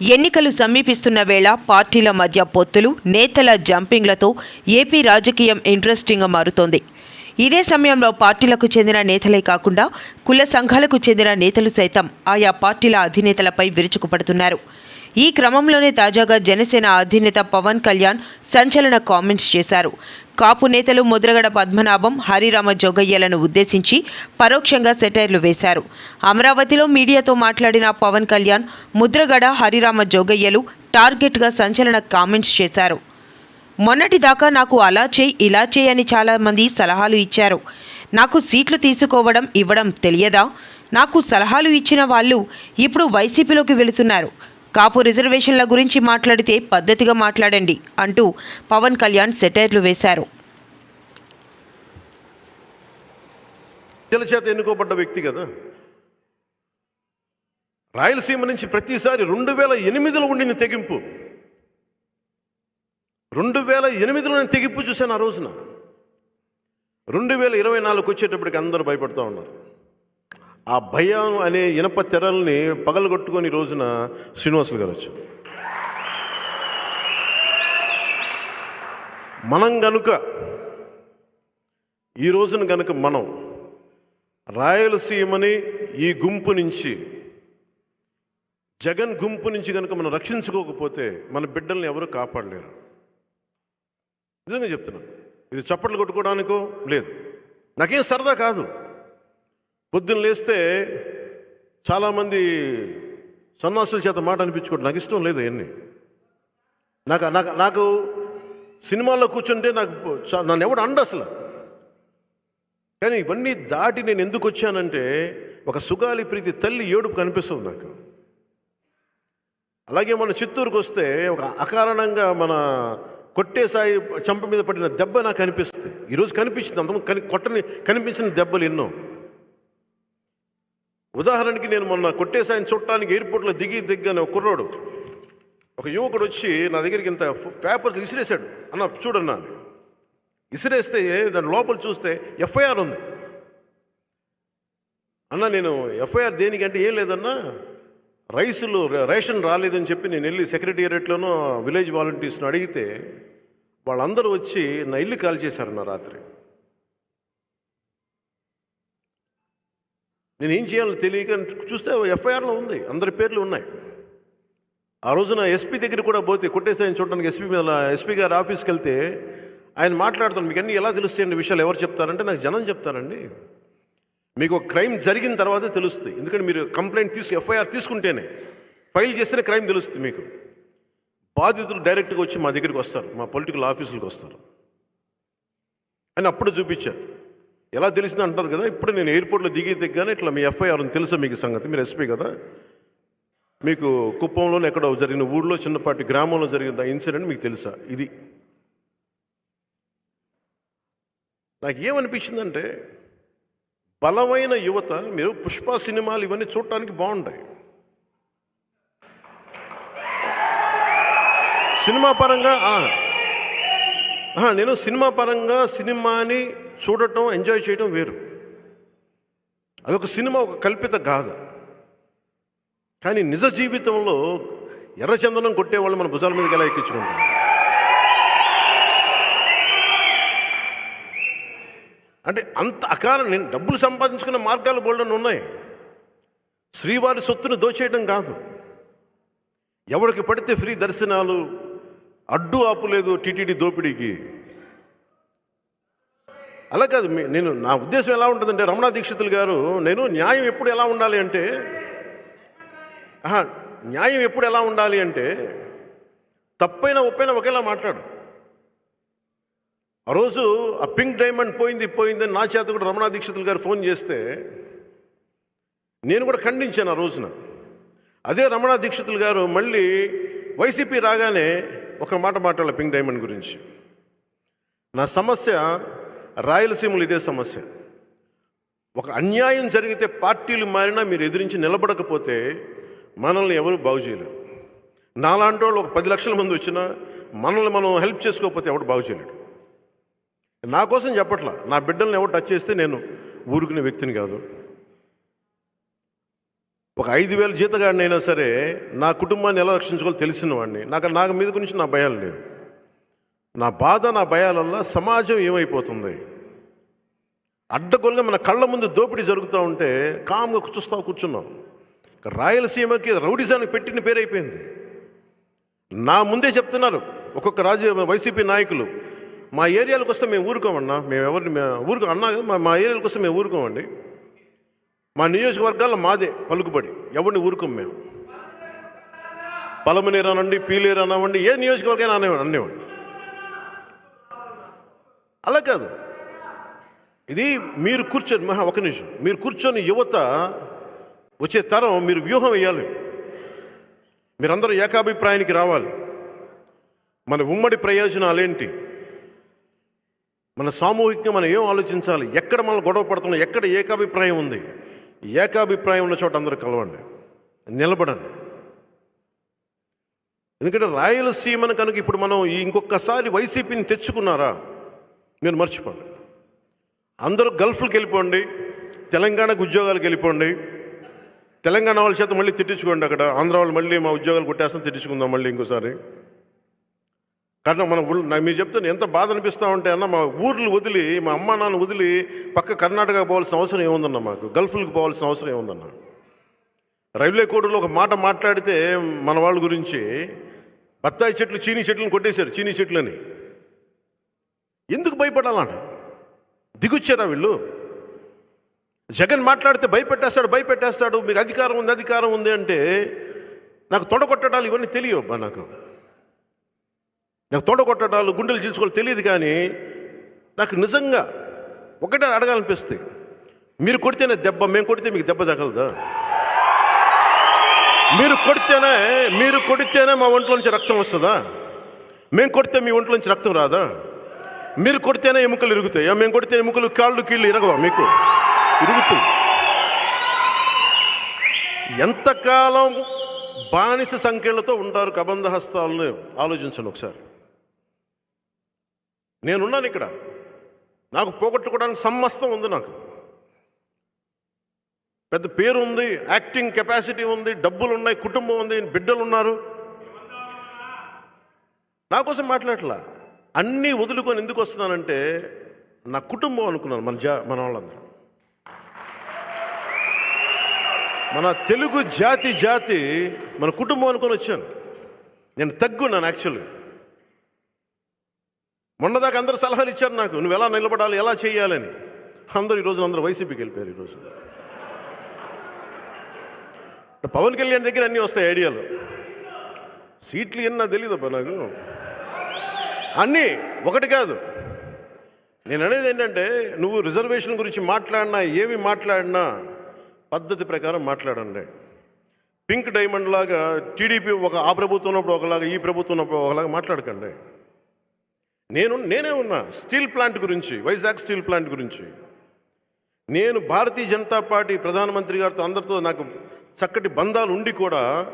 ఎన్నికలు సమీపిస్తున్న వేళ పార్టీల మధ్య పొత్తులు నేతల జంపింగ్లతో ఏపీ రాజకీయం ఇంట్రెస్టింగ్గా మారుతోంది. ఇదే సమయంలో పార్టీలకు చెందిన నేతలే కాకుండా కుల సంఘాలకు చెందిన నేతలు సైతం ఆయా పార్టీల అధినేతలపై విరుచుకుపడుతున్నారు. ఈ క్రమంలోనే తాజాగా జనసేన అధినేత పవన్ కళ్యాణ్ సంచలన కామెంట్స్ చేశారు. కాపు నేతలు ముద్రగడ పద్మనాభం హరిరామ జోగయ్యలను ఉద్దేశించి పరోక్షంగా సెటైర్లు వేశారు. అమరావతిలో మీడియాతో మాట్లాడిన పవన్ కళ్యాణ్ ముద్రగడ హరిరామ జోగయ్యలు టార్గెట్గా సంచలన కామెంట్స్ చేశారు. మొన్నటిదాకా నాకు అలా చేయి ఇలా చేయి అని చాలామంది సలహాలు ఇచ్చారు. నాకు సీట్లు తీసుకోవడం ఇవ్వడం తెలియదా? నాకు సలహాలు ఇచ్చిన వాళ్ళు ఇప్పుడు వైసీపీలోకి వెళుతున్నారు. కాపు రిజర్వేషన్ల గురించి మాట్లాడితే పద్ధతిగా మాట్లాడండి అంటూ పవన్ కళ్యాణ్ సెటైర్లు వేశారు. ప్రజల చేత ఎన్నుకోబడ్డ వ్యక్తి కదా. రాయలసీమ నుంచి ప్రతిసారి రెండు వేల ఎనిమిదిలో ఉండింది తెగింపు. రెండు వేల ఎనిమిదిలో నేను తెగింపు చూశాను ఆ రోజున. రెండు వేల ఇరవై నాలుగుకి వచ్చేటప్పటికి అందరూ భయపడుతూ ఉన్నారు. ఆ భయం అనే ఇనప తెరల్ని పగలగొట్టుకొని రోజున శ్రీనివాసులు గారు వచ్చారు. మనం గనుక ఈ రోజున గనుక మనం రాయలసీమని ఈ గుంపు నుంచి జగన్ గుంపు నుంచి కనుక మనం రక్షించుకోకపోతే మన బిడ్డల్ని ఎవరు కాపాడలేరు. నిజంగా చెప్తున్నాను. ఇది చప్పట్లు కొట్టుకోవడానికో? లేదు. నాకేం సరదా కాదు. పొద్దున్న లేస్తే చాలామంది సన్నాసుల చేత మాట అనిపించుకోవడం నాకు ఇష్టం లేదు అవన్నీ. నాకు నాకు నాకు సినిమాల్లో కూర్చుంటే నాకు నన్ను ఎవడు అండ అసలు. కానీ ఇవన్నీ దాటి నేను ఎందుకు వచ్చానంటే ఒక సుగాలి ప్రీతి తల్లి ఏడుపు కనిపిస్తుంది నాకు. అలాగే మన చిత్తూరుకు వస్తే ఒక అకారణంగా మన కొట్టేసాయి చంప మీద పడిన దెబ్బ నాకు కనిపిస్తుంది ఈరోజు కనిపించింది. అంతకుముందు కని కొట్టని కనిపించిన దెబ్బలు ఎన్నో. ఉదాహరణకి నేను మొన్న కొట్టేసాయిని చుట్టానికి ఎయిర్పోర్ట్లో దిగి దిగ్గానే ఒక కుర్రాడు. ఒక యువకుడు వచ్చి నా దగ్గరికి ఇంత పేపర్స్ ఇసిరేసాడు అన్న చూడన్నా. ఇసిరేస్తే విసిరేస్తే దాని లోపల చూస్తే ఎఫ్ఐఆర్ ఉంది. అన్న నేను ఎఫ్ఐఆర్ దేనికంటే ఏం లేదన్నా రైసులు రేషన్ రాలేదని చెప్పి నేను వెళ్ళి సెక్రటేరియట్లోనూ విలేజ్ వాలంటీర్స్ని అడిగితే వాళ్ళందరూ వచ్చి నా ఇల్లు కాల్ చేశారు నా రాత్రి. నేను ఏం చేయాలో తెలియక చూస్తే ఎఫ్ఐఆర్లో ఉంది అందరి పేర్లు ఉన్నాయి. ఆ రోజున ఎస్పీ దగ్గర కూడా పోతే కొట్టేసాయని చూడడానికి ఎస్పీ మీద ఎస్పీ గారి ఆఫీస్కి వెళ్తే ఆయన మాట్లాడుతాను మీకు అన్నీ ఎలా తెలుస్తాయండి? విషయాలు ఎవరు చెప్తారంటే నాకు జనం చెప్తారండి. మీకు ఒక క్రైమ్ జరిగిన తర్వాతే తెలుస్తుంది ఎందుకంటే మీరు కంప్లైంట్ తీసు ఎఫ్ఐఆర్ తీసుకుంటేనే ఫైల్ చేస్తేనే క్రైమ్ తెలుస్తుంది మీకు. బాధితులు డైరెక్ట్గా వచ్చి మా దగ్గరికి వస్తారు మా పొలిటికల్ ఆఫీసులకు వస్తారు. అని అప్పుడు చూపించారు. ఎలా తెలిసింది అంటారు కదా? ఇప్పుడు నేను ఎయిర్పోర్ట్లో దిగి దిగ్గానే ఇట్లా మీ ఎఫ్ఐఆర్ తెలుసా మీకు సంగతి? మీరు ఎస్పీ కదా? మీకు కుప్పంలోనే ఎక్కడో జరిగిన ఊళ్ళో చిన్నపాటి గ్రామంలో జరిగిన ఇన్సిడెంట్ మీకు తెలుసా? ఇది. నాకు ఏమనిపించిందంటే బలమైన యువత మీరు పుష్ప సినిమాలు ఇవన్నీ చూడటానికి బాగుంటాయి. సినిమా పరంగా నేను సినిమా పరంగా సినిమాని చూడటం ఎంజాయ్ చేయడం వేరు. అదొక సినిమా ఒక కల్పిత గాథ. కానీ నిజ జీవితంలో ఎర్రచందనం కొట్టేవాళ్ళు మన భుజాల మీదకి ఎలా ఎక్కించుకుంటాం అంటే అంత అకారం నేను డబ్బులు సంపాదించుకున్న మార్గాలు బోల్డన్ ఉన్నాయి. శ్రీవారి సొత్తును దోచేయడం కాదు. ఎవరికి పడితే ఫ్రీ దర్శనాలు అడ్డు ఆపులేదు టీటీడీ దోపిడీకి. అలా కాదు నేను నా ఉద్దేశం ఎలా ఉంటుందంటే రమణ దీక్షితులు గారు నేను న్యాయం ఎప్పుడు ఎలా ఉండాలి అంటే ఆహా, న్యాయం ఎప్పుడు ఎలా ఉండాలి అంటే తప్పైనా ఒప్పైనా ఒకేలా మాట్లాడు. ఆ రోజు ఆ పింక్ డైమండ్ పోయింది పోయింది నా చేత కూడా రమణ దీక్షితులు గారు ఫోన్ చేస్తే నేను కూడా ఖండించాను ఆ రోజున. అదే రమణ దీక్షితులు గారు మళ్ళీ వైసీపీ రాగానే ఒక మాట మాట్లాడాలి పింక్ డైమండ్ గురించి. నా సమస్య రాయలసీమలు ఇదే సమస్య. ఒక అన్యాయం జరిగితే పార్టీలు మారినా మీరు ఎదిరించి నిలబడకపోతే మనల్ని ఎవరు బాగు చేయలేరు. నాలాంటి వాళ్ళు ఒక పది లక్షల మంది వచ్చినా మనల్ని మనం హెల్ప్ చేసుకోకపోతే ఎవడు బాగు చేయలేడు. నా కోసం చెప్పట్లా నా బిడ్డల్ని ఎవరు టచ్ చేస్తే నేను ఊరుకునే వ్యక్తిని కాదు. ఒక ఐదు వేల జీతగాడినైనా సరే నా కుటుంబాన్ని ఎలా రక్షించుకోవాలో తెలిసిన వాడిని. నాకు నాకు మీద గురించి నా భయాలు లేవు. నా బాధ నా భయాలల్లా సమాజం ఏమైపోతుంది? అడ్డగోలుగా మన కళ్ళ ముందు దోపిడీ జరుగుతూ ఉంటే కామ్గా చూస్తా కూర్చున్నాం. రాయలసీమకి రౌడిజానికి పెట్టిన పేరైపోయింది నా ముందే చెప్తున్నారు ఒక్కొక్క రాజు వైసీపీ నాయకులు మా ఏరియాలకు వస్తే మేము ఊరుకోమన్నా మేము ఎవరిని ఊరుకో అన్నా కదా మా- మా ఏరియాలకు వస్తే మేము ఊరుకోమండి. మా నియోజకవర్గాల్లో మాదే పలుకుబడి ఎవరిని ఊరుకోం మేము. పలమనేరు అనండి పీలేరు అనండి ఏ నియోజకవర్గం అనేవాడు అనేవాడు కాదు. ఇది మీరు కూర్చొని మహా ఒక నిమిషం. మీరు కూర్చొని యువత వచ్చే తరం మీరు వ్యూహం వేయాలి. మీరందరూ ఏకాభిప్రాయానికి రావాలి. మన ఉమ్మడి ప్రయోజనాలేంటి మన సామూహికంగా మనం ఏం ఆలోచించాలి? ఎక్కడ మనం గొడవ పడుతున్నాం ఎక్కడ ఏకాభిప్రాయం ఉంది? ఏకాభిప్రాయం ఉన్న చోట అందరూ కలవండి. నిలబడండి. ఎందుకంటే రాయలసీమను కనుక ఇప్పుడు మనం ఇంకొకసారి వైసీపీని తెచ్చుకున్నారా? మీరు మర్చిపోండి. అందరూ గల్ఫ్కి వెళ్ళిపోండి తెలంగాణకు ఉద్యోగాలకు వెళ్ళిపోండి. తెలంగాణ వాళ్ళ చేత మళ్ళీ తిట్టించుకోండి అక్కడ. ఆంధ్ర వాళ్ళు మళ్ళీ మా ఉద్యోగాలు కొట్టేస్తాం తిట్టించుకుందాం మళ్ళీ ఇంకోసారి. కారణం మన నాకు మీరు చెప్తాను ఎంత బాధ అనిపిస్తా ఉంటే అన్న మా ఊర్లు వదిలి మా అమ్మ నాన్న వదిలి పక్క కర్ణాటక పోవాల్సిన అవసరం ఏముందన్న మాకు? గల్ఫ్లకు పోవాల్సిన అవసరం ఏముందన్న? రైల్వే కోడ్లో ఒక మాట మాట్లాడితే మన వాళ్ళ గురించి బత్తాయి చెట్లు చీనీ చెట్లను కొట్టేశారు చీనీ చెట్లని. ఎందుకు భయపడాలన్న? దిగుచ్చారా వీళ్ళు? జగన్ మాట్లాడితే భయపెట్టేస్తాడు భయపెట్టేస్తాడు మీకు అధికారం ఉంది అధికారం ఉంది అంటే నాకు తొడగొట్టడాలు ఇవన్నీ తెలియవు అబ్బా నాకు. నాకు తొడగొట్టడాలు గుండెలు చీల్చుకోవాలి తెలియదు కానీ నాకు నిజంగా ఒకటే అడగాలనిపిస్తుంది. మీరు కొడితేనే దెబ్బ మేము కొడితే మీకు దెబ్బ తగలదా? మీరు కొడితేనే మీరు కొడితేనే మా ఒంట్లో నుంచి రక్తం వస్తుందా? మేము కొడితే మీ ఒంట్లో నుంచి రక్తం రాదా? మీరు కొడితేనే ఎముకలు ఇరుగుతాయి. మేము కొడితే ఎముకలు కాళ్ళు కీళ్ళు ఇరగవా మీకు? ఇరుగుతుంది. ఎంతకాలం బానిస సంఖ్యలతో ఉంటారు కబంధ హస్తాలను ఆలోచించండి ఒకసారి. నేనున్నాను ఇక్కడ. నాకు పోగొట్టుకోవడానికి సమస్తం ఉంది నాకు. పెద్ద పేరు ఉంది యాక్టింగ్ కెపాసిటీ ఉంది డబ్బులు ఉన్నాయి కుటుంబం ఉంది బిడ్డలు ఉన్నారు నా కోసం మాట్లాడట్లా? అన్నీ వదులుకొని ఎందుకు వస్తున్నానంటే నా కుటుంబం అనుకున్నాను మన జా మన వాళ్ళందరూ. మన తెలుగు జాతి జాతి మన కుటుంబం అనుకొని వచ్చాను. నేను తగ్గున్నాను యాక్చువల్గా మొన్నదాకా అందరూ సలహాలు ఇచ్చారు నాకు నువ్వు ఎలా నిలబడాలి ఎలా చేయాలని? అందరూ ఈరోజు అందరూ వైసీపీకి వెళ్ళిపోయారు ఈరోజు పవన్ కళ్యాణ్ దగ్గర అన్నీ వస్తాయి ఐడియాలు. సీట్లు ఎన్నా తెలియదు నాకు. అన్నీ ఒకటి కాదు. నేను అనేది ఏంటంటే నువ్వు రిజర్వేషన్ గురించి మాట్లాడినా ఏమి మాట్లాడినా పద్ధతి ప్రకారం మాట్లాడండి. పింక్ డైమండ్ లాగా టీడీపీ ఒక ఆ ప్రభుత్వం ఉన్నప్పుడు ఒకలాగా ఈ ప్రభుత్వం ఉన్నప్పుడు ఒకలాగా మాట్లాడకండి. నేను నేనే ఉన్నా స్టీల్ ప్లాంట్ గురించి వైజాగ్ స్టీల్ ప్లాంట్ గురించి. నేను భారతీయ జనతా పార్టీ ప్రధానమంత్రి గారితో అందరితో నాకు చక్కటి బంధాలు ఉండి కూడా